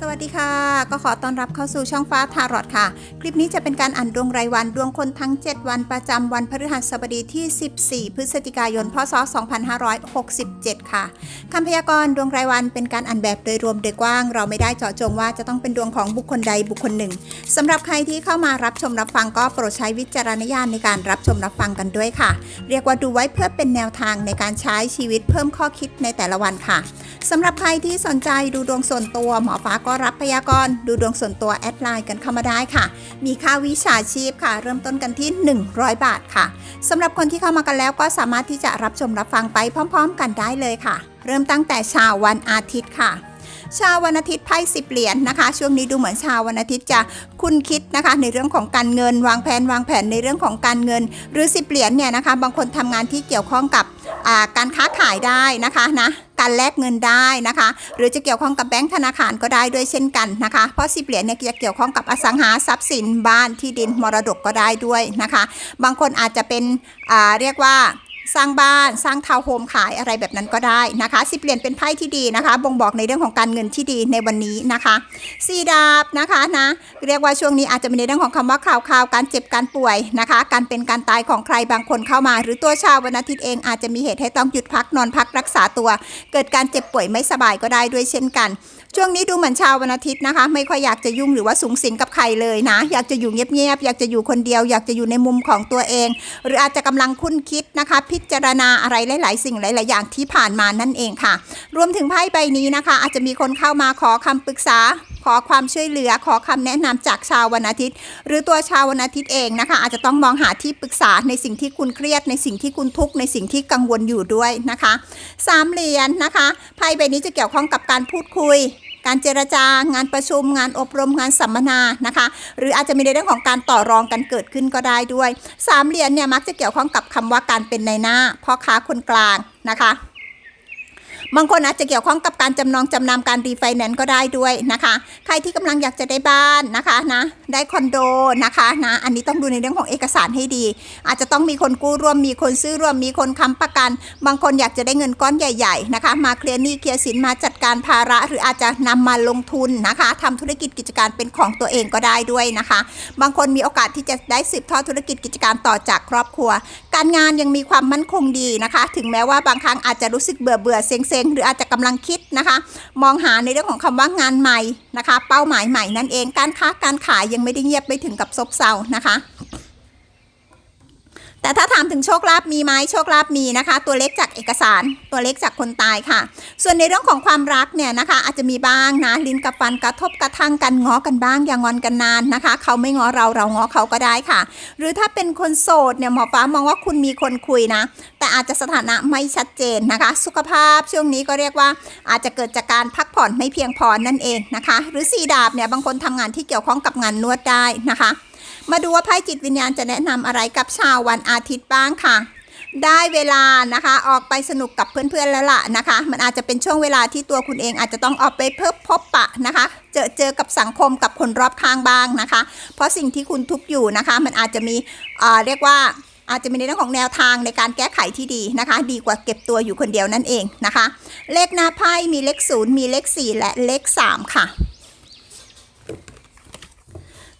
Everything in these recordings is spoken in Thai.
สวัสดีค่ะ ก็ขอต้อนรับเข้าสู่ช่องฟ้าทารอดค่ะ คลิปนี้จะเป็นการอ่านดวงรายวันดวงคนทั้ง 7 วันประจำวันพฤหัสบดีที่ 14 พฤศจิกายน พศ 2567 ค่ะคำพยากรณ์ดวงรายวันเป็นการอ่านแบบโดยรวมโดยกว้าง เราไม่ได้เจาะจงว่าจะต้องเป็นดวงของบุคคลใดบุคคลหนึ่งสำหรับใครที่เข้ามารับชมรับฟังก็โปรดใช้วิจารณญาณในการรับชมรับฟังกันด้วยค่ะ เรียกว่าดูไว้เพื่อเป็นแนวทางในการใช้ชีวิตเพิ่มข้อคิดในแต่ละวันค่ะสำหรับใครที่สนใจดูดวงส่วนตัวหมอฟ้าก็รับพยากรณ์ดูดวงส่วนตัวแอดไลน์กันเข้ามาได้ค่ะ มีค่าวิชาชีพค่ะ เริ่มต้นกันที่ 100 บาทค่ะสำหรับคนที่เข้ามากันแล้วก็สามารถที่จะรับชมรับฟังไปพร้อม ๆ กันได้เลยค่ะ เริ่มตั้งแต่เช้าวันอาทิตย์ค่ะ ชาววันอาทิตย์ไพ่สิบเหรียญนะคะ ช่วงนี้ดูเหมือนชาววันอาทิตย์จะคุ้นคิดนะคะ ในเรื่องของการเงินวางแผนวางแผนในเรื่องของการเงิน หรือสิบเหรียญเนี่ยนะคะ บางคนทำงานที่เกี่ยวข้องกับการค้าขายได้นะคะนะการแลกเงินได้นะคะ หรือจะเกี่ยวข้องกับแบงก์ธนาคารก็ได้ด้วยเช่นกันนะคะ เพราะสิบเหรียญเนี่ยจะเกี่ยวข้องกับอสังหาทรัพย์สินบ้านที่ดินมรดกก็ได้ด้วยนะคะ บางคนอาจจะเป็นเรียกว่า สร้างบ้านสร้างทาวน์โฮมขายอะไรแบบนั้นก็ได้นะคะสิบเหรียญเป็นไพ่ที่ดีนะคะ บ่งบอกในเรื่องของการเงินที่ดีในวันนี้นะคะสีดาบนะคะนะเรียกว่าช่วงนี้อาจจะมีในเรื่องของคำว่าข่าวข่าวการเจ็บการป่วยนะคะ การเป็นการตายของใครบางคนเข้ามา หรือตัวชาววันอาทิตย์เองอาจจะมีเหตุให้ต้องหยุดพักนอนพักรักษาตัว เกิดการเจ็บป่วยไม่สบายก็ได้ด้วยเช่นกันช่วงนี้ดูเหมือนชาววันอาทิตย์นะคะ ไม่ค่อยอยากจะยุ่งหรือว่าสูงสิงกับใครเลยนะ อยากจะอยู่เงียบๆอยากจะอยู่คนเดียว อยากจะอยู่ในมุมของตัวเอง หรืออาจจะกำลังคุ้นคิด นะคะ พิจารณาอะไรหลาย ๆ สิ่งหลาย ๆ อย่างที่ผ่านมานั่นเองค่ะ รวมถึงไพ่ใบนี้นะคะ อาจจะมีคนเข้ามาขอคำปรึกษา ขอความช่วยเหลือ ขอคำแนะนำจากชาววันอาทิตย์ หรือตัวชาววันอาทิตย์เองนะคะ อาจจะต้องมองหาที่ปรึกษาในสิ่งที่คุณเครียด ในสิ่งที่คุณทุกข์ในสิ่งที่กังวลอยู่ด้วยนะคะสามเหรียญนะคะไพ่ใบนี้จะเกี่ยวข้องกับการพูดคุย การเจรจางานประชุมงานอบรมงานสัมมนานะคะ หรืออาจจะมีในเรื่องของการต่อรองกันเกิดขึ้นก็ได้ด้วยสามเหรียญเนี่ยมักจะเกี่ยวข้องกับคำว่าการเป็นในหน้าพ่อค้าคนกลางนะคะ บางคนอาจจะเกี่ยวข้องกับการจำนองจำนำการรีไฟแนนซ์ก็ได้ด้วยนะคะ ใครที่กำลังอยากจะได้บ้านนะคะนะได้คอนโดนะคะนะอันนี้ต้องดูในเรื่องของเอกสารให้ดี อาจจะต้องมีคนกู้ร่วมมีคนซื้อร่วมมีคนค้ำประกัน บางคนอยากจะได้เงินก้อนใหญ่ๆนะคะ มาเคลียร์หนี้เคลียร์สินมาจัดการภาระ หรืออาจจะนำมาลงทุนนะคะทำธุรกิจกิจการเป็นของตัวเองก็ได้ด้วยนะคะ บางคนมีโอกาสที่จะได้สืบทอดธุรกิจกิจการต่อจากครอบครัว การงานยังมีความมั่นคงดีนะคะ ถึงแม้ว่าบางครั้งอาจจะรู้สึกเบื่อเบื่อเซ็งเซ็งหรืออาจจะกำลังคิดนะคะ มองหาในเรื่องของคำว่างานใหม่นะคะ เป้าหมายใหม่นั่นเองการค้าการขายยังไม่ได้เงียบไปถึงกับซบเซานะคะ แต่ถ้าถามถึงโชคลาภมีไหมโชคลาภมีนะคะ ตัวเล็กจากเอกสารตัวเล็กจากคนตายค่ะ ส่วนในเรื่องของความรักเนี่ยนะคะ อาจจะมีบ้างนะลิ้นกับฟันกระทบกระทั่งกันง้อกันบ้างอย่างอนกันนานนะคะ เขาไม่ง้อเราเราง้อเขาก็ได้ค่ะ หรือถ้าเป็นคนโสดเนี่ยหมอฟ้ามองว่าคุณมีคนคุยนะ แต่อาจจะสถานะไม่ชัดเจนนะคะ สุขภาพช่วงนี้ก็เรียกว่า อาจจะเกิดจากการพักผ่อนไม่เพียงพอนั่นเองนะคะ หรือสีดาบเนี่ยบางคนทำงานที่เกี่ยวข้องกับงานนวดได้นะคะ มาดูว่าไพ่จิตวิญญาณจะแนะนำอะไรกับชาววันอาทิตย์บ้างค่ะ ได้เวลานะคะออกไปสนุกกับเพื่อนๆแล้วล่ะนะคะ มันอาจจะเป็นช่วงเวลาที่ตัวคุณเองอาจจะต้องออกไปเพิ่มพบปะนะคะ เจอเจอกับสังคมกับคนรอบข้างบ้างนะคะ เพราะสิ่งที่คุณทุกข์อยู่นะคะ มันอาจจะมีเอ่อเรียกว่าอาจจะมีในเรื่องของแนวทางในการแก้ไขที่ดีนะคะ ดีกว่าเก็บตัวอยู่คนเดียวนั่นเองนะคะ เลขหน้าไพ่มีเลขศูนย์มีเลขสี่และเลขสามค่ะ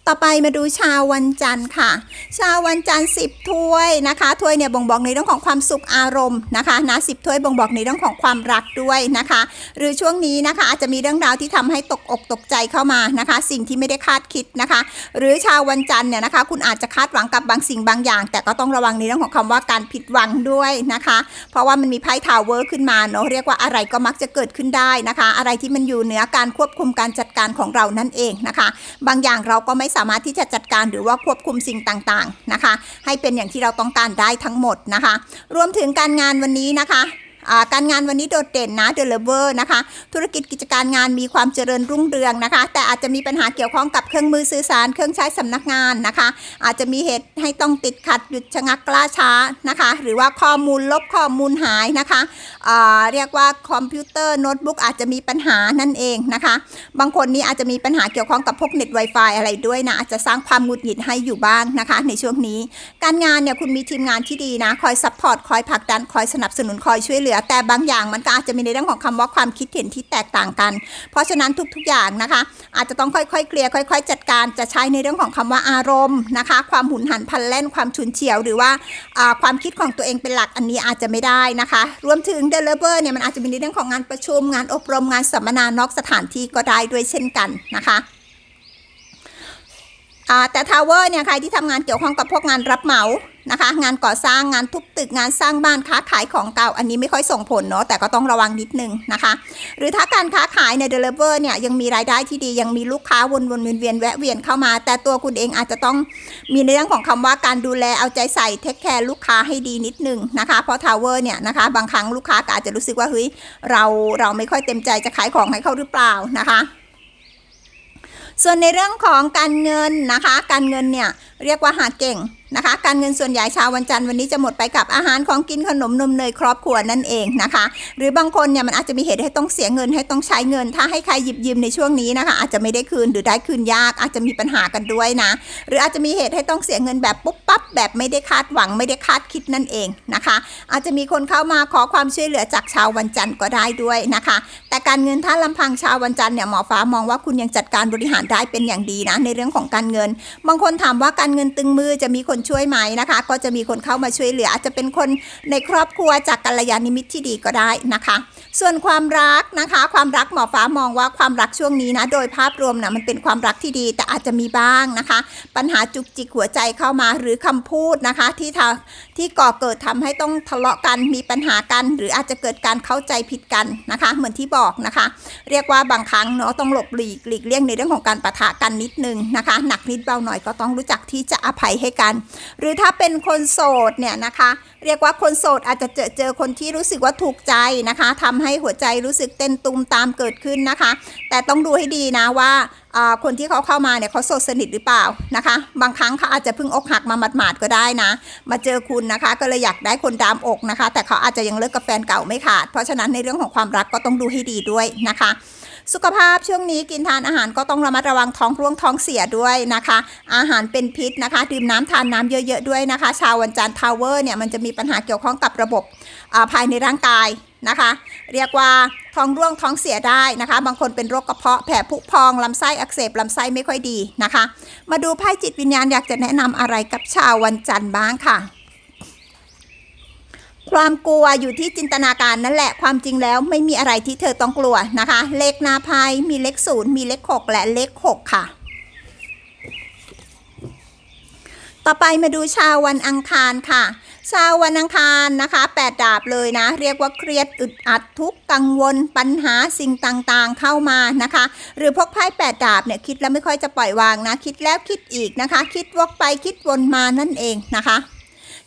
ต่อไปมาดูชาววันจันทร์ค่ะ ชาววันจันทร์10ถ้วยนะคะถ้วยเนี่ยบ่งบอกในเรื่องของความสุขอารมณ์นะคะนะสิบถ้วยบ่งบอกในเรื่องของความรักด้วยนะคะ หรือช่วงนี้นะคะอาจจะมีเรื่องราวที่ทำให้ตกอกตกใจเข้ามานะคะ สิ่งที่ไม่ได้คาดคิดนะคะ หรือชาววันจันทร์เนี่ยนะคะ คุณอาจจะคาดหวังกับบางสิ่งบางอย่าง แต่ก็ต้องระวังในเรื่องของคำว่าการผิดหวังด้วยนะคะ เพราะว่ามันมีไพ่ทาวเวอร์ขึ้นมาเนาะเรียกว่าอะไรก็มักจะเกิดขึ้นได้นะคะ อะไรที่มันอยู่เหนือการควบคุมการจัดการของเรานั่นเองนะคะ บางอย่างเราก็ไม่สามารถที่จะจัดการหรือว่าควบคุมสิ่งต่างๆนะคะ ให้เป็นอย่างที่เราต้องการได้ทั้งหมดนะคะ รวมถึงการงานวันนี้นะคะ การงานวันนี้โดดเด่นนะเดลเวอร์นะคะ ธุรกิจกิจการงานมีความเจริญรุ่งเรืองนะคะ แต่อาจจะมีปัญหาเกี่ยวข้องกับเครื่องมือสื่อสารเครื่องใช้สำนักงานนะคะ อาจจะมีเหตุให้ต้องติดขัดหยุดชะงักกล่าช้านะคะ หรือว่าข้อมูลลบข้อมูลหายนะคะเรียกว่าคอมพิวเตอร์โน้ตบุ๊กอาจจะมีปัญหานั่นเองนะคะ บางคนนี้อาจจะมีปัญหาเกี่ยวข้องกับพวกเน็ต Wi-Fi อะไรด้วยนะอาจจะสร้างความหงุดหงิดให้อยู่บ้างนะคะ ในช่วงนี้ การงานเนี่ยคุณมีทีมงานที่ดีนะ คอยซัพพอร์ตคอยผลักดันคอยสนับสนุนคอยช่วยเหลืออแต่บางอย่างมันก็อาจจะมีในเรื่องของคำว่าความคิดเห็นที่แตกต่างกัน เพราะฉะนั้นทุกๆอย่างนะคะ อาจจะต้องค่อยๆเคลียร์ค่อย ๆ จัดการจะใช้ในเรื่องของคำว่าอารมณ์นะคะ ความหุนหันพลันแล่นความฉุนเฉียว หรือว่าความคิดของตัวเองเป็นหลักอันนี้อาจจะไม่ได้นะคะ รวมถึงเดลเวอร์เนี่ยมันอาจจะมีในเรื่องของงานประชุมงานอบรมงานสัมมนานอกสถานที่ก็ได้ด้วยเช่นกันนะคะแต่ทาวเวอร์เนี่ยใครที่ทำงานเกี่ยวข้องกับพวกงานรับเหมา นะคะ งานก่อสร้างงานทุบตึกงานสร้างบ้านค้าขายของเก่า อันนี้ไม่ค่อยส่งผลเนาะแต่ก็ต้องระวังนิดนึงนะคะ หรือถ้าการค้าขายในเดลิเวอร์เนี่ยยังมีรายได้ที่ดียังมีลูกค้าวนวนเวียนเวียนแวะเวียนเข้ามา แต่ตัวคุณเองอาจจะต้องมีในเรื่องของคำว่าการดูแลเอาใจใส่เทคแคร์ลูกค้าให้ดีนิดนึงนะคะเพราะทาวเวอร์เนี่ยนะคะบางครั้งลูกค้าอาจจะรู้สึกว่าเฮ้ยเราเราไม่ค่อยเต็มใจจะขายของให้เขาหรือเปล่านะคะส่วนในเรื่องของการเงินนะคะ การเงินเนี่ยเรียกว่าหาเก่ง นะคะ การเงินส่วนใหญ่ชาววันจันทร์วันนี้จะหมดไปกับอาหารของกินขนมนมเนยครอบครัวนั่นเองนะคะ หรือบางคนเนี่ยมันอาจจะมีเหตุให้ต้องเสียเงินให้ต้องใช้เงิน ถ้าให้ใครหยิบยืมในช่วงนี้นะคะ อาจจะไม่ได้คืนหรือได้คืนยากอาจจะมีปัญหากันด้วยนะ หรืออาจจะมีเหตุให้ต้องเสียเงินแบบปุ๊บปั๊บแบบไม่ได้คาดหวังไม่ได้คาดคิดนั่นเองนะคะ อาจจะมีคนเข้ามาขอความช่วยเหลือจากชาววันจันทร์ก็ได้ด้วยนะคะ แต่การเงินถ้าลำพังชาววันจันทร์เนี่ยหมอฟ้ามองว่าคุณยังจัดการบริหารได้เป็นอย่างดีนะในเรื่องของการเงิน บางคนถามว่าการเงินตึงมือจะมีคนช่วยไหมนะคะ ก็จะมีคนเข้ามาช่วยเหลือ อาจจะเป็นคนในครอบครัวจากกัลยาณมิตรที่ดีก็ได้นะคะ ส่วนความรักนะคะ ความรักหมอฟ้ามองว่าความรักช่วงนี้นะ โดยภาพรวมนะมันเป็นความรักที่ดี แต่อาจจะมีบ้างนะคะ ปัญหาจุกจิกหัวใจเข้ามาหรือคำพูดนะคะ ที่ท ที่ก่อเกิดทำให้ต้องทะเลาะกันมีปัญหากัน หรืออาจจะเกิดการเข้าใจผิดกันนะคะ เหมือนที่บอกนะคะ เรียกว่าบางครั้งเนาะต้องหลบหลีกหลีกเลี่ยงในเรื่องของการปะทะกันนิดนึงนะคะ หนักนิดเบาหน่อยก็ต้องรู้จักที่จะอภัยให้กัน หรือถ้าเป็นคนโสดเนี่ยนะคะ เรียกว่าคนโสดอาจจะเจอเจอคนที่รู้สึกว่าถูกใจนะคะทำให้หัวใจรู้สึกเต้นตุมตามเกิดขึ้นนะคะ แต่ต้องดูให้ดีนะว่าคนที่เขาเข้ามาเนี่ยเขาโสดสนิทหรือเปล่านะคะ บางครั้งเขาอาจจะเพิ่งอกหักมาหมาดๆก็ได้นะ มาเจอคุณนะคะ ก็เลยอยากได้คนดามอกนะคะ แต่เขาอาจจะยังเลิกกับแฟนเก่าไม่ขาด เพราะฉะนั้นในเรื่องของความรักก็ต้องดูให้ดีด้วยนะคะ สุขภาพช่วงนี้กินทานอาหารก็ต้องระมัดระวังท้องร่วงท้องเสียด้วยนะคะ อาหารเป็นพิษนะคะดื่มน้ำทานน้ำเยอะ ๆด้วยนะคะ ชาววันจันทร์ทาวเวอร์เนี่ยมันจะมีปัญหาเกี่ยวข้องกับระบบภายในร่างกาย นะคะ เรียกว่าท้องร่วงท้องเสียได้นะคะ บางคนเป็นโรคกระเพาะแผลผุพองลำไส้อักเสบลำไส้ไม่ค่อยดีนะคะ มาดูไพ่จิตวิญญาณอยากจะแนะนำอะไรกับชาววันจันทร์บ้างค่ะ ความกลัวอยู่ที่จินตนาการนั่นแหละความจริงแล้วไม่มีอะไรที่เธอต้องกลัวนะคะ เลขหนาไพายมีเลขศูนย์มีเลขหกและเลขหกค่ะต่อไปมาดูชาววันอังคารค่ะ ชาววันอังคารนะคะแปดดาบเลยนะ เรียกว่าเครียดอึดอัดทุกกังวลปัญหาสิ่งต่างๆ เข้ามานะคะ หรือพวกไพ่แปดดาบเนี่ยคิดแล้วไม่ค่อยจะปล่อยวางนะ คิดแล้วคิดอีกนะคะ คิดวกไปคิดวนมานั่นเองนะคะ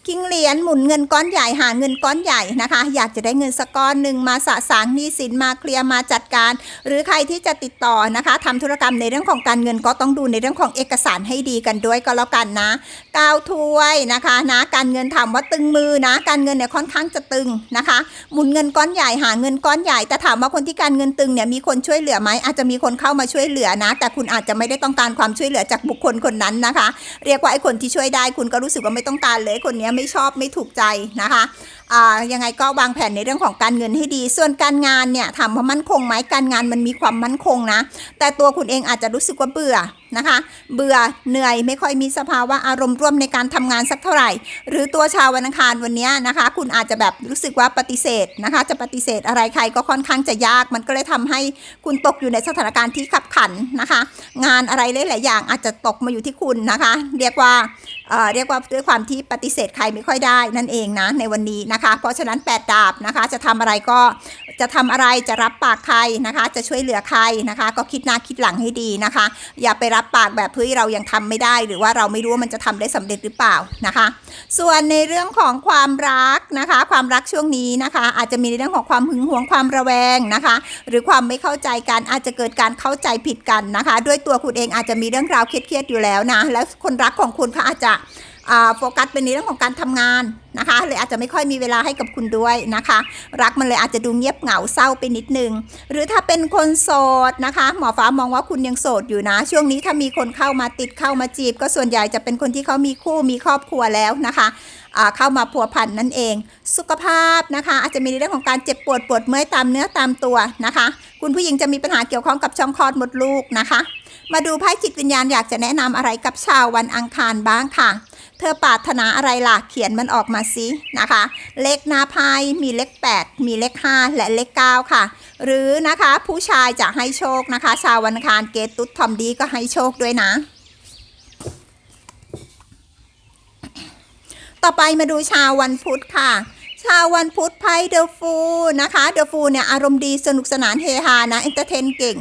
คิงเหรียญหมุนเงินก้อนใหญ่หาเงินก้อนใหญ่นะคะ อยากจะได้เงินสักก้อนหนึ่งมาสะสางหนี้สินมาเคลียร์มาจัดการ หรือใครที่จะติดต่อนะคะทำธุรกรรมในเรื่องของการเงินก็ต้องดูในเรื่องของเอกสารให้ดีกันด้วยก็แล้วกันนะก้าวถ้วยนะคะนะการเงินถามว่าตึงมือนะ การเงินเนี่ยค่อนข้างจะตึงนะคะ หมุนเงินก้อนใหญ่หาเงินก้อนใหญ่แต่ถามว่าคนที่การเงินตึงเนี่ยมีคนช่วยเหลือไหมอาจจะมีคนเข้ามาช่วยเหลือนะ แต่คุณอาจจะไม่ได้ต้องการความช่วยเหลือจากบุคคลคนนั้นนะคะ เรียกว่าไอ้คนที่ช่วยได้คุณก็รู้สึกว่าไม่ต้องการเลยคนเนี้ยไม่ชอบไม่ถูกใจนะคะอ่ายังไงก็วางแผนในเรื่องของการเงินให้ดี ส่วนการงานเนี่ยถามว่ามั่นคงไหมการงานมันมีความมั่นคงนะ แต่ตัวคุณเองอาจจะรู้สึกว่าเบื่อ นะคะ เบื่อเหนื่อยไม่ค่อยมีสภาวะอารมณ์ร่วมในการทำงานสักเท่าไหร่ หรือตัวชาววันอังคารวันนี้นะคะ คุณอาจจะแบบรู้สึกว่าปฏิเสธนะคะ จะปฏิเสธอะไรใครก็ค่อนข้างจะยาก มันก็เลยทำให้คุณตกอยู่ในสถานการณ์ที่ขับขันนะคะ งานอะไรหลายๆอย่างอาจจะตกมาอยู่ที่คุณนะคะ เรียกว่าเอ่อเรียกว่าด้วยความที่ปฏิเสธใครไม่ค่อยได้นั่นเองนะในวันนี้นะคะ เพราะฉะนั้นแปดดาบนะคะ จะทำอะไรก็ จะทำอะไรจะรับปากใครนะคะ จะช่วยเหลือใครนะคะ ก็คิดหน้าคิดหลังให้ดีนะคะ อย่าไปรับปากแบบเฮ้ยเรายังทำไม่ได้ หรือว่าเราไม่รู้ว่ามันจะทำได้สำเร็จหรือเปล่านะคะ ส่วนในเรื่องของความรักนะคะ ความรักช่วงนี้นะคะ อาจจะมีในเรื่องของความหึงหวงความระแวงนะคะ หรือความไม่เข้าใจกันอาจจะเกิดการเข้าใจผิดกันนะคะ ด้วยตัวคุณเองอาจจะมีเรื่องราวเครียดๆอยู่แล้วนะ แล้วคนรักของคุณเขาอาจจะ โฟกัสเป็นในเรื่องของการทำงานนะคะเลยอาจจะไม่ค่อยมีเวลาให้กับคุณด้วยนะคะ รักมันเลยอาจจะดูเงียบเหงาเศร้าไปนิดนึง หรือถ้าเป็นคนโสดนะคะ หมอฟ้ามองว่าคุณยังโสดอยู่นะ ช่วงนี้ถ้ามีคนเข้ามาติดเข้ามาจีบ ก็ส่วนใหญ่จะเป็นคนที่เขามีคู่มีครอบครัวแล้วนะคะเข้ามาพัวพันนั่นเอง สุขภาพนะคะ อาจจะมีในเรื่องของการเจ็บปวดปวดเมื่อยตามเนื้อตามตัวนะคะ คุณผู้หญิงจะมีปัญหาเกี่ยวข้องกับช่องคลอดมดลูกนะคะ มาดูไพ่จิตวิญญาณอยากจะแนะนำอะไรกับชาววันอังคารบ้างค่ะ เธอปรารถนาอะไรล่ะ เขียนมันออกมาสินะคะ เลขหน้าไพ่มีเลข 8 มีเลข 5 และเลข 9 ค่ะ หรือนะคะผู้ชายจะให้โชคนะคะ ชาววันคารเกตตุ๊ดทอมดีก็ให้โชคด้วยนะ ต่อไปมาดูชาววันพุธค่ะ ชาววันพุธไพ่เดอะฟูนะคะเดอะฟูเนี่ยอารมณ์ดีสนุกสนานเฮฮานะเอนเตอร์เทนเก่ง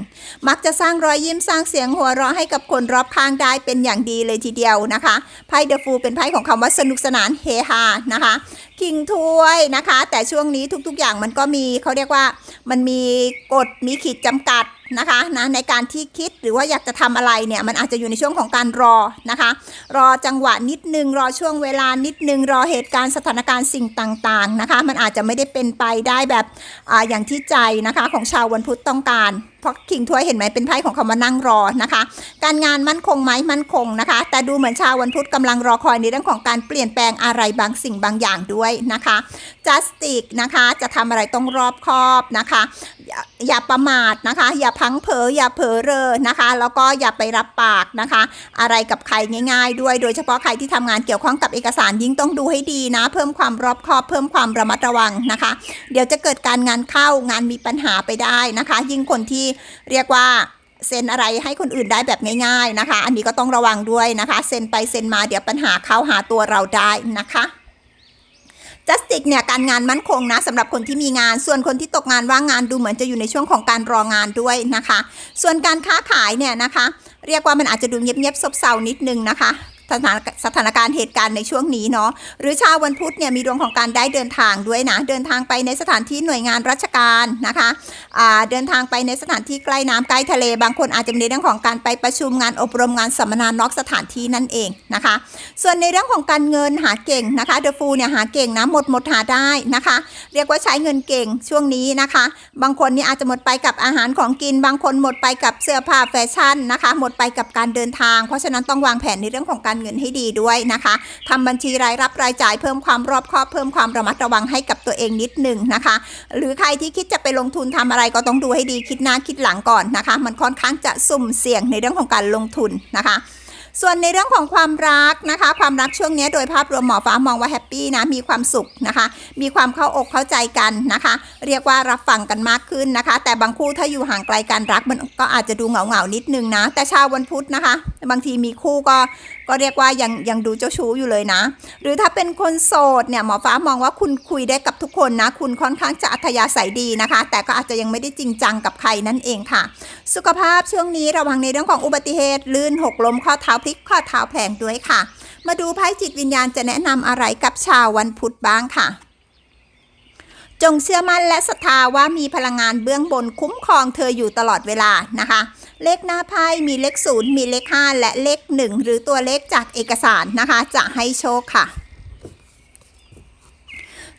มักจะสร้างรอยยิ้มสร้างเสียงหัวเราะให้กับคนรอบข้างได้เป็นอย่างดีเลยทีเดียวนะคะไพ่เดอะฟูเป็นไพ่ของคำว่าสนุกสนานเฮฮานะคะ คิงถ้วยนะคะ แต่ช่วงนี้ทุกๆอย่างมันก็มีเขาเรียกว่ามันมีกฎมีขีดจำกัดนะคะนะในการที่คิดหรือว่าอยากจะทำอะไรเนี่ยมันอาจจะอยู่ในช่วงของการรอนะคะ รอจังหวะนิดนึง รอช่วงเวลานิดนึง รอเหตุการณ์สถานการณ์สิ่งต่างๆนะคะ มันอาจจะไม่ได้เป็นไปได้แบบออย่างที่ใจนะคะของชาววันพุธต้องการเพราะคิงถ้วยเห็นไหมเป็นไพ่ของคำว่านั่งรอนะคะ การงานมั่นคงไหมมั่นคงนะคะ แต่ดูเหมือนชาววันพุธกำลังรอคอยในเรื่องของการเปลี่ยนแปลงอะไรบางสิ่งบางอย่างด้วยนะคะจัสติกนะคะจะทำอะไรต้องรอบคอบนะคะ อย่าประมาทนะคะ อย่าพังเผลออย่าเผลอเรอนะคะ แล้วก็อย่าไปรับปากนะคะ อะไรกับใครง่าย ๆ ด้วย โดยเฉพาะใครที่ทำงานเกี่ยวข้องกับเอกสารยิ่งต้องดูให้ดีนะ เพิ่มความรอบคอบเพิ่มความระมัดระวังนะคะ เดี๋ยวจะเกิดการงานเข้างานมีปัญหาไปได้นะคะ ยิ่งคนที่เรียกว่าเซ็นอะไรให้คนอื่นได้แบบง่าย ๆนะคะ อันนี้ก็ต้องระวังด้วยนะคะ เซ็นไปเซ็นมาเดี๋ยวปัญหาเข้าหาตัวเราได้นะคะ จัสติกเนี่ยการงานมั่นคงนะสำหรับคนที่มีงาน ส่วนคนที่ตกงานว่างงานดูเหมือนจะอยู่ในช่วงของการรองานด้วยนะคะ ส่วนการค้าขายเนี่ยนะคะ เรียกว่ามันอาจจะดูเงียบๆซบเซานิดนึงนะคะ สถานสถานการณ์เหตุการณ์ในช่วงนี้เนาะหรือชาววันพุธเนี่ยมีดวงของการได้เดินทางด้วยนะ เดินทางไปในสถานที่หน่วยงานราชการนะคะเดินทางไปในสถานที่ใกล้น้ำใกล้ทะเล บางคนอาจจะมีเรื่องของการไปประชุมงานอบรมงานสัมมนานอกสถานที่นั่นเองนะคะ ส่วนในเรื่องของการเงินหาเก่งนะคะเดอะฟูเนี่ยหาเก่งนะหมดหมดหาได้นะคะ เรียกว่าใช้เงินเก่งช่วงนี้นะคะ บางคนนี่อาจจะหมดไปกับอาหารของกิน บางคนหมดไปกับเสื้อผ้าแฟชั่นนะคะ หมดไปกับการเดินทาง เพราะฉะนั้นต้องวางแผนในเรื่องของการเงินให้ดีด้วยนะคะทำบัญชีรายรับรายจ่ายเพิ่มความรอบคอบเพิ่มความระมัดระวังให้กับตัวเองนิดหนึ่งนะคะ หรือใครที่คิดจะไปลงทุนทำอะไรก็ต้องดูให้ดีคิดหน้าคิดหลังก่อนนะคะ มันค่อนข้างจะสุ่มเสี่ยงในเรื่องของการลงทุนนะคะส่วนในเรื่องของความรักนะคะ ความรักช่วงนี้โดยภาพรวมหมอฟ้ามองว่าแฮปปี้นะมีความสุขนะคะ มีความเข้าอกเข้าใจกันนะคะ เรียกว่ารับฟังกันมากขึ้นนะคะ แต่บางคู่ถ้าอยู่ห่างไกลกันรักมันก็อาจจะดูเหงาเหงานิดนึงนะ แต่ชาววันพุธนะคะ บางทีมีคู่ก็ ก็เรียกว่ายังยังดูเจ้าชู้อยู่เลยนะ หรือถ้าเป็นคนโสดเนี่ยหมอฟ้ามองว่าคุณคุยได้กับทุกคนนะ คุณค่อนข้างจะอัธยาศัยดีนะคะ แต่ก็อาจจะยังไม่ได้จริงจังกับใครนั่นเองค่ะ สุขภาพช่วงนี้ระวังในเรื่องของอุบัติเหตุ ลื่นหกล้มข้อเท้าพลิกข้อเท้าแผลงด้วยค่ะ มาดูไพ่จิตวิญญาณจะแนะนำอะไรกับชาววันพุธบ้างค่ะจงเชื่อมั่นและศรัทธาว่ามีพลังงานเบื้องบนคุ้มครองเธออยู่ตลอดเวลานะคะ เลขหน้าไพ่มีเลขศูนย์มีเลขห้าและเลขหนึ่งหรือตัวเลขจากเอกสารนะคะ จะให้โชคค่ะ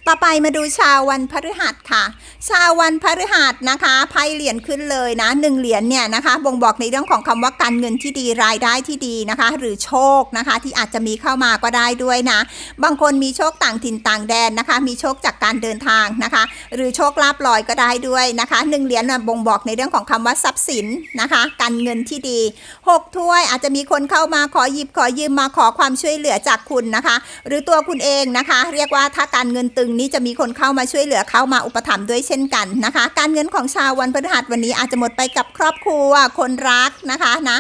ต่อไปมาดูชาววันพฤหัสค่ะ ชาววันพฤหัสนะคะไพ่เหรียญขึ้นเลยนะหนึ่งเหรียญเนี่ยนะคะ บ่งบอกในเรื่องของคำว่าการเงินที่ดีรายได้ที่ดีนะคะ หรือโชคนะคะที่อาจจะมีเข้ามาก็ได้ด้วยนะ บางคนมีโชคต่างถิ่นต่างแดนนะคะ มีโชคจากการเดินทางนะคะ หรือโชคลาภลอยก็ได้ด้วยนะคะหนึ่งเหรียญน่ะบ่งบอกในเรื่องของคำว่าทรัพย์สินนะคะ การเงินที่ดีหกถ้วยอาจจะมีคนเข้ามาขอหยิบขอยืมมาขอความช่วยเหลือจากคุณนะคะ หรือตัวคุณเองนะคะ เรียกว่าถ้าการเงินตึงนี้จะมีคนเข้ามาช่วยเหลือเข้ามาอุปถัมภ์ด้วยเช่นกันนะคะ การเงินของชาววันพฤหัสวันนี้อาจจะหมดไปกับครอบครัวคนรักนะคะนะ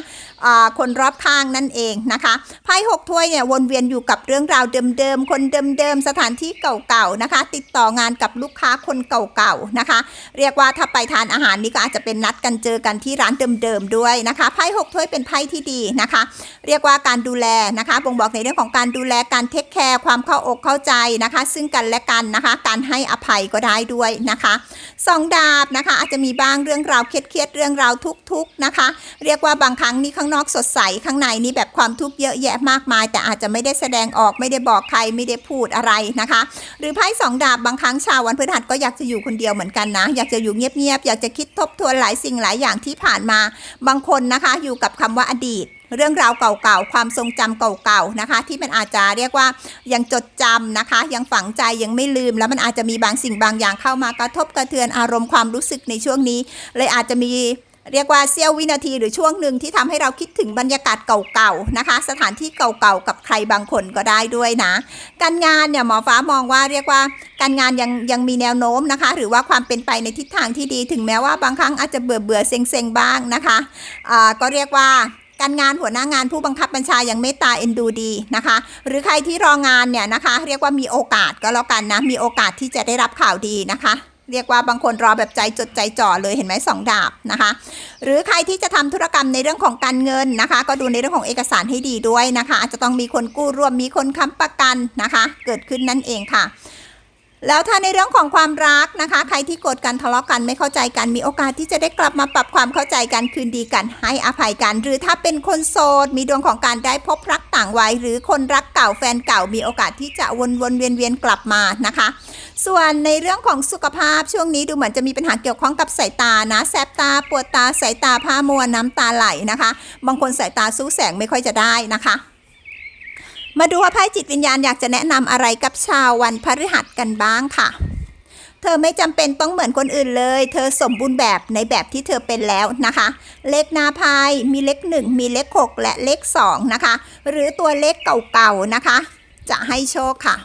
คนรอบข้างนั่นเองนะคะไพ่หกถ้วยเนี่ยวนเวียนอยู่กับเรื่องราวเดิมๆคนเดิมๆสถานที่เก่าๆนะคะ ติดต่องานกับลูกค้าคนเก่าๆนะคะ เรียกว่าถ้าไปทานอาหารนี่ก็อาจจะเป็นนัดกันเจอกันที่ร้านเดิมๆด้วยนะคะไพ่หกถ้วยเป็นไพ่ที่ดีนะคะ เรียกว่าการดูแลนะคะบ่งบอกในเรื่องของการดูแลการเทคแคร์ความเข้าอกเข้าใจนะคะ ซึ่งกันและกันนะคะ การให้อภัยก็ได้ด้วยนะคะสองดาบนะคะอาจจะมีบ้างเรื่องราวเครียดๆเรื่องราวทุกๆนะคะ เรียกว่าบางครั้งนี่ข้างนอกสดใสข้างในนี่แบบความทุกข์เยอะแยะมากมาย แต่อาจจะไม่ได้แสดงออกไม่ได้บอกใครไม่ได้พูดอะไรนะคะ หรือไพ่สองดาบบางครั้งชาววันพฤหัสก็อยากจะอยู่คนเดียวเหมือนกันนะ อยากจะอยู่เงียบๆอยากจะคิดทบทวนหลายสิ่งหลายอย่างที่ผ่านมา บางคนนะคะอยู่กับคำว่าอดีตเรื่องราวเก่าๆ ความทรงจำเก่าๆ นะคะ ที่มันอาจจะเรียกว่ายังจดจำนะคะ ยังฝังใจยังไม่ลืม แล้วมันอาจจะมีบางสิ่งบางอย่างเข้ามากระทบกระเทือนอารมณ์ความรู้สึกในช่วงนี้ เลยอาจจะมี เรียกว่าเสี้ยววินาทีหรือช่วงหนึ่งที่ทำให้เราคิดถึงบรรยากาศเก่าๆนะคะ สถานที่เก่าๆกับใครบางคนก็ได้ด้วยนะ การงานเนี่ยหมอฟ้ามองว่าเรียกว่าการงานยังยังมีแนวโน้มนะคะ หรือว่าความเป็นไปในทิศทางที่ดีถึงแม้ว่าบางครั้งอาจจะเบื่อเบื่อเซ็งเซ็งๆบ้างนะคะอ่าก็เรียกว่าการงานหัวหน้างานผู้บังคับบัญชายังเมตตาเอ็นดูดีนะคะ หรือใครที่รองานเนี่ยนะคะ เรียกว่ามีโอกาสก็แล้วกันนะมีโอกาสที่จะได้รับข่าวดีนะคะ เรียกว่าบางคนรอแบบใจจดใจจ่อเลยเห็นไหมสองดาบนะคะ หรือใครที่จะทำธุรกรรมในเรื่องของการเงินนะคะ ก็ดูในเรื่องของเอกสารให้ดีด้วยนะคะ อาจจะต้องมีคนกู้ร่วมมีคนค้ำประกันนะคะ เกิดขึ้นนั่นเองค่ะ แล้วถ้าในเรื่องของความรักนะคะ ใครที่โกรธกันทะเลาะกันไม่เข้าใจกันมีโอกาสที่จะได้กลับมาปรับความเข้าใจกันคืนดีกันให้อภัยกัน หรือถ้าเป็นคนโสดมีดวงของการได้พบรักต่างวัยหรือคนรักเก่าแฟนเก่ามีโอกาสที่จะวนวนเวียนเวียนกลับมานะคะ ส่วนในเรื่องของสุขภาพช่วงนี้ดูเหมือนจะมีปัญหาเกี่ยวข้องกับสายตานะแสบตาปวดตาสายตาผ้ามัวน้ำตาไหลนะคะ บางคนสายตาสู้แสงไม่ค่อยจะได้นะคะ มาดูว่าไพ่จิตวิญญาณอยากจะแนะนำอะไรกับชาววันพฤหัสกันบ้างค่ะ เธอไม่จำเป็นต้องเหมือนคนอื่นเลย เธอสมบูรณ์แบบในแบบที่เธอเป็นแล้วนะคะ เลขหน้าพายมีเลขหนึ่งมีเลขหกและเลขสองนะคะ หรือตัวเลขเก่าๆนะคะ จะให้โชคค่ะ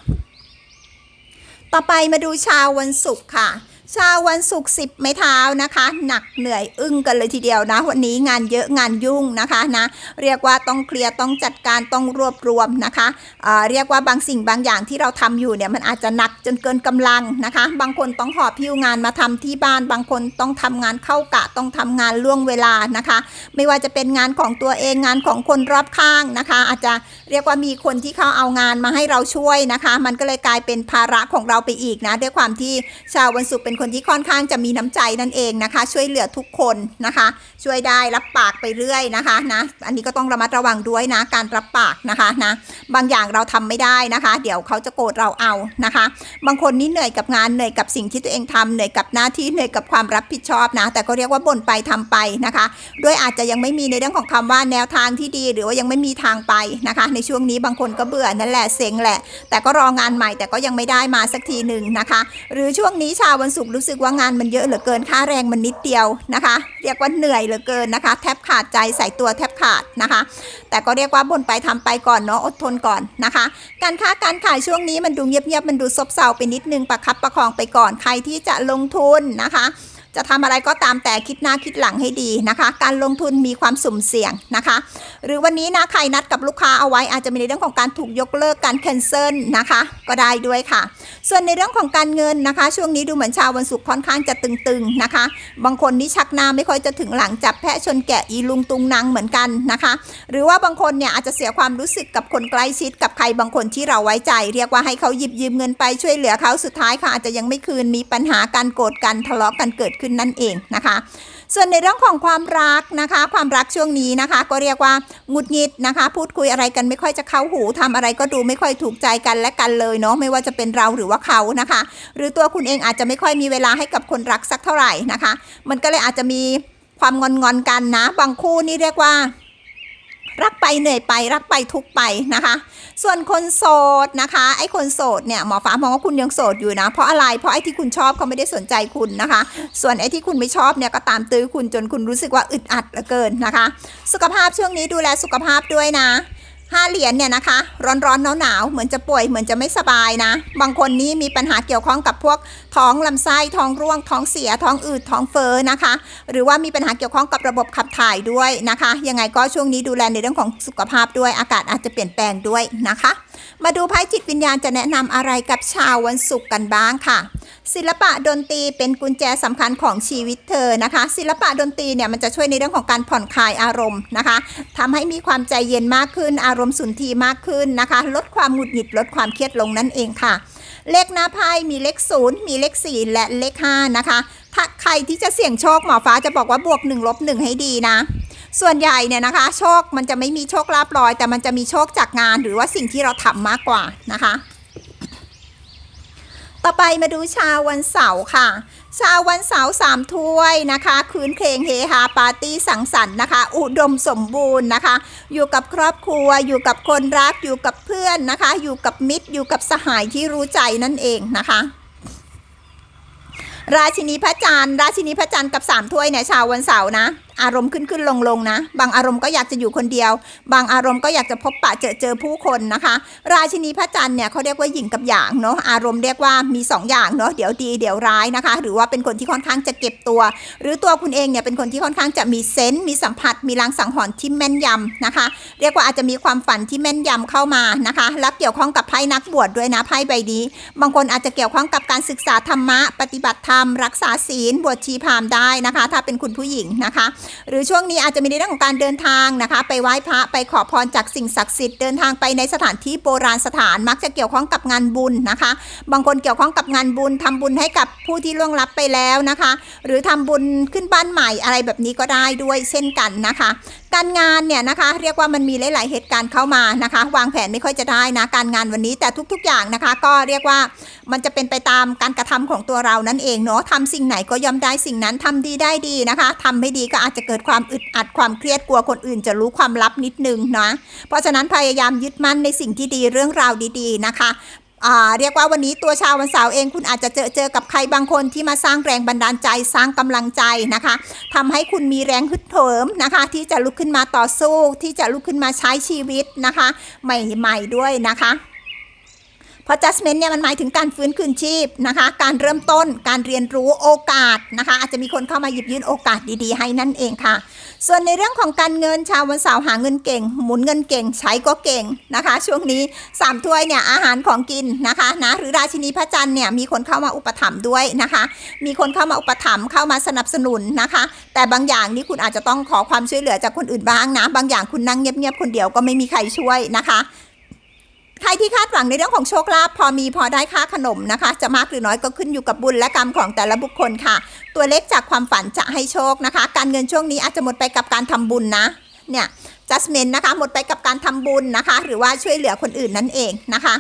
ต่อไปมาดูชาววันศุกร์ค่ะ ชาววันศุกร์สิบไม้เท้านะคะ หนักเหนื่อยอึ้งกันเลยทีเดียวนะ วันนี้งานเยอะงานยุ่งนะคะนะเรียกว่าต้องเคลียร์ต้องจัดการต้องรวบรวมนะคะเอ่อเรียกว่าบางสิ่งบางอย่างที่เราทำอยู่เนี่ยมันอาจจะหนักจนเกินกำลังนะคะ บางคนต้องหอบพิ้วงานมาทำที่บ้าน บางคนต้องทำงานเข้ากะต้องทำงานล่วงเวลานะคะ ไม่ว่าจะเป็นงานของตัวเองงานของคนรอบข้างนะคะ อาจจะเรียกว่ามีคนที่เขาเอางานมาให้เราช่วยนะคะ มันก็เลยกลายเป็นภาระของเราไปอีกนะด้วยความที่ชาววันศุกร์เป็นคนที่ค่อนข้างจะมีน้ำใจนั่นเองนะคะ ช่วยเหลือทุกคนนะคะ ช่วยได้รับปากไปเรื่อยนะคะนะอันนี้ก็ต้องระมัดระวังด้วยนะการรับปากนะคะนะบางอย่างเราทำไม่ได้นะคะ เดี๋ยวเขาจะโกรธเราเอานะคะ บางคนนี่เหนื่อยกับงานเหนื่อยกับสิ่งที่ตัวเองทำเหนื่อยกับหน้าที่เหนื่อยกับความรับผิดชอบนะ แต่ก็เรียกว่าบ่นไปทำไปนะคะ ด้วยอาจจะยังไม่มีในเรื่องของคำว่าแนวทางที่ดี หรือว่ายังไม่มีทางไปนะคะ ในช่วงนี้บางคนก็เบื่อนั่นแหละเซ็งแหละ แต่ก็รองานใหม่แต่ก็ยังไม่ได้มาสักทีหนึ่งนะคะ หรือช่วงนี้ชาววันศุกร์รู้สึกว่างานมันเยอะเหลือเกินค่าแรงมันนิดเดียวนะคะ เรียกว่าเหนื่อยเหลือเกินนะคะ แทบขาดใจใส่ตัวแทบขาดนะคะ แต่ก็เรียกว่าบ่นไปทำไปก่อนเนาะอดทนก่อนนะคะ การค้าการขายช่วงนี้มันดูเงียบๆมันดูซบเซาไปนิดนึงประคับประคองไปก่อนใครที่จะลงทุนนะคะ จะทำอะไรก็ตามแต่คิดหน้าคิดหลังให้ดีนะคะ การลงทุนมีความสุ่มเสี่ยงนะคะ หรือวันนี้นะใครนัดกับลูกค้าเอาไว้อาจจะมีในเรื่องของการถูกยกเลิกการแคนเซิลนะคะ ก็ได้ด้วยค่ะ ส่วนในเรื่องของการเงินนะคะ ช่วงนี้ดูเหมือนชาววันศุกร์ค่อนข้างจะตึงๆนะคะ บางคนนี่ชักหน้าไม่ค่อยจะถึงหลังจับแพะชนแกะอีลุงตุงนางเหมือนกันนะคะ หรือว่าบางคนเนี่ยอาจจะเสียความรู้สึกกับคนใกล้ชิดกับใครบางคนที่เราไว้ใจ เรียกว่าให้เขาหยิบยืมเงินไปช่วยเหลือเขาสุดท้ายเขาอาจจะยังไม่คืนมีปัญหาการโกรธกันทะเลาะกันเกิดขึ้นนั่นเองนะคะ ส่วนในเรื่องของความรักนะคะ ความรักช่วงนี้นะคะ ก็เรียกว่าหงุดหงิดนะคะ พูดคุยอะไรกันไม่ค่อยจะเข้าหูทำอะไรก็ดูไม่ค่อยถูกใจกันและกันเลยเนาะไม่ว่าจะเป็นเราหรือว่าเขานะคะ หรือตัวคุณเองอาจจะไม่ค่อยมีเวลาให้กับคนรักสักเท่าไหร่นะคะ มันก็เลยอาจจะมีความงอนงอนๆกันนะ บางคู่นี่เรียกว่า รักไปเหนื่อยไป รักไปทุกไปนะคะ ส่วนคนโสดนะคะ ไอ้คนโสดเนี่ยหมอฟ้ามองว่าคุณยังโสดอยู่นะ เพราะอะไรเพราะไอ้ที่คุณชอบเขาไม่ได้สนใจคุณนะคะ ส่วนไอ้ที่คุณไม่ชอบเนี่ยก็ตามตื้อคุณจนคุณรู้สึกว่าอึดอัดเหลือเกินนะคะ สุขภาพช่วงนี้ดูแลสุขภาพด้วยนะ ห้าเหรียญเนี่ยนะคะ ร้อนร้อนหนาวหนาวๆเหมือนจะป่วยเหมือนจะไม่สบายนะ บางคนนี้มีปัญหาเกี่ยวข้องกับพวกท้องลำไส้ท้องร่วง ท้องเสีย ท้องอืดท้องเฟ้อนะคะ หรือว่ามีปัญหาเกี่ยวข้องกับระบบขับถ่ายด้วยนะคะ ยังไงก็ช่วงนี้ดูแลในเรื่องของสุขภาพด้วยอากาศอาจจะเปลี่ยนแปลงด้วยนะคะ มาดูไพ่จิตวิญญาณจะแนะนำอะไรกับชาววันศุกร์กันบ้างค่ะ ศิลปะดนตรีเป็นกุญแจสำคัญของชีวิตเธอนะคะ ศิลปะดนตรีเนี่ยมันจะช่วยในเรื่องของการผ่อนคลายอารมณ์นะคะทำให้มีความใจเย็นมากขึ้น อารมณ์สุนทรีมากขึ้นนะคะ ลดความหงุดหงิดลดความเครียดลงนั่นเองค่ะ เลขหน้าไพ่มีเลขศูนย์มีเลขสี่และเลขห้านะคะถ้าใครที่จะเสี่ยงโชคหมอฟ้าจะบอกว่าบวกหนึ่งลบหนึ่งให้ดีนะ ส่วนใหญ่เนี่ยนะคะ โชคมันจะไม่มีโชคลาภลอย แต่มันจะมีโชคจากงานหรือว่าสิ่งที่เราทำมากกว่านะคะ ต่อไปมาดูชาววันเสาร์ค่ะ ชาววันเสาร์สามถ้วยนะคะ คืนเพลงเฮฮาปาร์ตี้สังสรรค์นะคะ อุดมสมบูรณ์นะคะ อยู่กับครอบครัว อยู่กับคนรัก อยู่กับเพื่อนนะคะ อยู่กับมิตร อยู่กับสหายที่รู้ใจนั่นเองนะคะราชินีพระจันทร์ราชินีพระจันทร์กับสามถ้วยเนี่ยชาววันเสาร์นะ อารมณ์ขึ้นขึ้นลงลงนะ บางอารมณ์ก็อยากจะอยู่คนเดียว บางอารมณ์ก็อยากจะพบปะเจอเจอผู้คนนะคะ ราชินีพระจันทร์เนี่ยเขาเรียกว่าหญิงกับหยางเนาะอารมณ์เรียกว่ามีสองอย่างเนาะเดี๋ยวดีเดี๋ยวร้ายนะคะ หรือว่าเป็นคนที่ค่อนข้างจะเก็บตัว หรือตัวคุณเองเนี่ยเป็นคนที่ค่อนข้างจะมีเซนส์มีสัมผัส มีลางสังหรณ์ที่แม่นยำนะคะ เรียกว่าอาจจะมีความฝันที่แม่นยำเข้ามานะคะและเกี่ยวข้องกับไพ่นักบวชด้วยนะไพ่ใบนี้ บางคนอาจจะเกี่ยวข้องกับการศึกษาธรรมะ ปฏิบัติธรรม รักษาศีลบวชชีพามได้นะคะ ถ้าเป็นคุณผู้หญิงนะคะหรือช่วงนี้อาจจะมีในเรื่องของการเดินทางนะคะ ไปไหว้พระไปขอพรจากสิ่งศักดิ์สิทธิ์เดินทางไปในสถานที่โบราณสถานมักจะเกี่ยวข้องกับงานบุญนะคะ บางคนเกี่ยวข้องกับงานบุญทำบุญให้กับผู้ที่ล่วงลับไปแล้วนะคะ หรือทำบุญขึ้นบ้านใหม่อะไรแบบนี้ก็ได้ด้วยเช่นกันนะคะ การงานเนี่ยนะคะ เรียกว่ามันมีหลาย ๆ เหตุการณ์เข้ามานะคะ วางแผนไม่ค่อยจะได้นะการงานวันนี้แต่ทุก ๆ อย่างนะคะ ก็เรียกว่ามันจะเป็นไปตามการกระทำของตัวเรานั่นเองเนาะทำสิ่งไหนก็ย่อมได้สิ่งนั้นทำดีได้ดีนะคะทำไม่ดีก็อาจจะเกิดความอึดอัดความเครียดกลัวคนอื่นจะรู้ความลับนิดนึงนะเพราะฉะนั้นพยายามยึดมั่นในสิ่งที่ดีเรื่องราวดี ๆ นะคะ เรียกว่าวันนี้ตัวชาววันเสาร์เองคุณอาจจะเจอเจอกับใครบางคนที่มาสร้างแรงบันดาลใจสร้างกำลังใจนะคะทำให้คุณมีแรงฮึดเหิมนะคะ ที่จะลุกขึ้นมาต่อสู้ที่จะลุกขึ้นมาใช้ชีวิตนะคะ ใหม่ ๆ ด้วยนะคะ เพราะ judgment เนี่ยมันหมายถึงการฟื้นคืนชีพนะคะ การเริ่มต้นการเรียนรู้โอกาสนะคะ อาจจะมีคนเข้ามาหยิบยื่นโอกาสดีๆ ให้นั่นเองค่ะ ส่วนในเรื่องของการเงินชาววันเสาร์หาเงินเก่ง หมุนเงินเก่งใช้ก็เก่งนะคะ ช่วงนี้สามถ้วยเนี่ยอาหารของกินนะคะนะหรือราชินีพระจันทร์เนี่ยมีคนเข้ามาอุปถัมภ์ด้วยนะคะ มีคนเข้ามาอุปถัมภ์เข้ามาสนับสนุนนะคะ แต่บางอย่างนี่คุณอาจจะต้องขอความช่วยเหลือจากคนอื่นบ้างนะบางอย่างคุณนั่งเงียบๆคนเดียวก็ไม่มีใครช่วยนะคะ รที่คาดหวังในเรื่องของโชคลาภพอมีพอได้ค่าขนมนะคะ จะมากหรือน้อยก็ขึ้นอยู่กับบุญและกรรมของแต่ละบุคคลค่ะ ตัวเลขจากความฝันจะให้โชคนะคะ การเงินช่วงนี้อาจจะหมดไปกับการทำบุญนะ เนี่ยจัสเมนนะคะหมดไปกับการทำบุญนะคะ หรือว่าช่วยเหลือคนอื่นนั่นเองนะคะ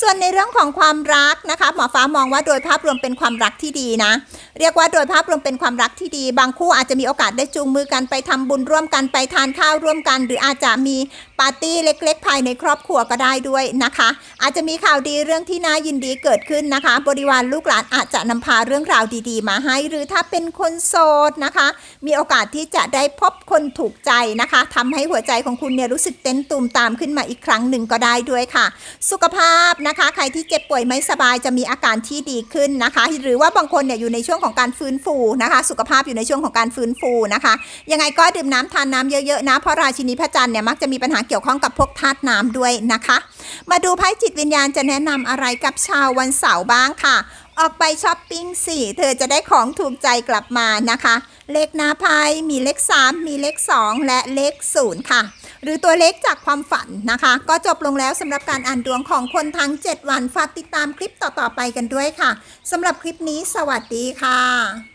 ส่วนในเรื่องของความรักนะคะ หมอฟ้ามองว่าโดยภาพรวมเป็นความรักที่ดีนะ เรียกว่าโดยภาพรวมเป็นความรักที่ดี บางคู่อาจจะมีโอกาสได้จูงมือกันไปทำบุญร่วมกันไปทานข้าวร่วมกัน หรืออาจจะมีปาร์ตี้เล็กๆ ภายในครอบครัวก็ได้ด้วยนะคะ อาจจะมีข่าวดีเรื่องที่น่ายินดีเกิดขึ้นนะคะ บริวารลูกหลานอาจจะนำพาเรื่องราวดีๆ มาให้ หรือถ้าเป็นคนโสดนะคะ มีโอกาสที่จะได้พบคนถูกใจนะคะทำให้หัวใจของคุณเนี่ยรู้สึกเต้นตูมตามขึ้นมาอีกครั้งหนึ่งก็ได้ด้วยค่ะ สุขภาพนะคะ ใครที่เจ็บป่วยไม่สบายจะมีอาการที่ดีขึ้นนะคะ หรือว่าบางคนเนี่ยอยู่ในช่วงของการฟื้นฟูนะคะ สุขภาพอยู่ในช่วงของการฟื้นฟูนะคะ ยังไงก็ดื่มน้ำทานน้ำเยอะๆนะเพราะราชินีพระจันทร์เนี่ยมักจะมีปัญหาเกี่ยวข้องกับพวกธาตุน้ำด้วยนะคะ มาดูไพ่จิตวิญญาณจะแนะนำอะไรกับชาววันเสาร์บ้างค่ะ ออกไปช้อปปิ้งสิเธอจะได้ของถูกใจกลับมานะคะ เลขหน้าไพ่มีเลข 3 มีเลข 2 และเลข 0 ค่ะหรือตัวเลขจากความฝันนะคะ ก็จบลงแล้วสำหรับการอ่านดวงของคนทั้ง 7 วัน ฝากติดตามคลิปต่อ ๆ ไปกันด้วยค่ะสำหรับคลิปนี้สวัสดีค่ะ